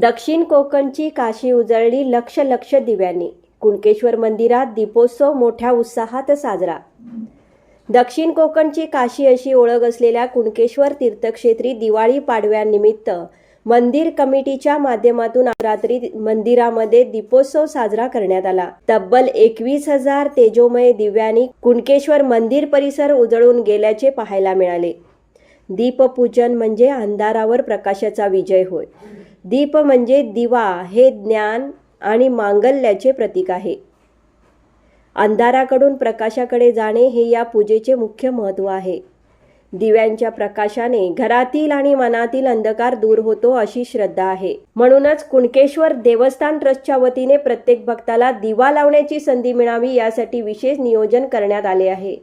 दक्षिण कोकणची काशी उजळली लक्ष लक्ष दिव्यांनी. कुणकेश्वर मंदिरात दीपोत्सव मोठ्या उत्साहात साजरा. दक्षिण कोकणची काशी अशी ओळख असलेल्या कुणकेश्वर तीर्थक्षेत्री दिवाळी पाडव्यानिमित्त मंदिर कमिटीच्या माध्यमातून रात्री मंदिरामध्ये दीपोत्सव साजरा करण्यात आला. तब्बल एकवीस हजार तेजोमय दिव्यांनी कुणकेश्वर मंदिर परिसर उजळून गेल्याचे पाहायला मिळाले. दीपपूजन म्हणजे अंधारावर प्रकाशाचा विजय होय. दीप म्हणजे दिवा हे ज्ञान आणि मांगल्याचे प्रतीक आहे. अंधाराकडून प्रकाशाकडे जाणे हे या पूजेचे मुख्य महत्त्व आहे. दिव्यांच्या प्रकाशाने घरातील आणि मनातील अंधकार दूर होतो अशी श्रद्धा आहे. म्हणूनच कुणकेश्वर देवस्थान ट्रस्टच्या वतीने प्रत्येक भक्ताला दिवा लावण्याची संधी मिळावी यासाठी विशेष नियोजन करण्यात आले आहे.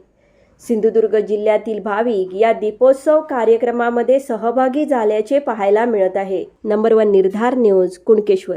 सिंधुदुर्ग जिल्ह्यातील भाविक या दीपोत्सव कार्यक्रमामध्ये सहभागी झाल्याचे पाहायला मिळत आहे. Number one Nirdhar news Kunkeshwar.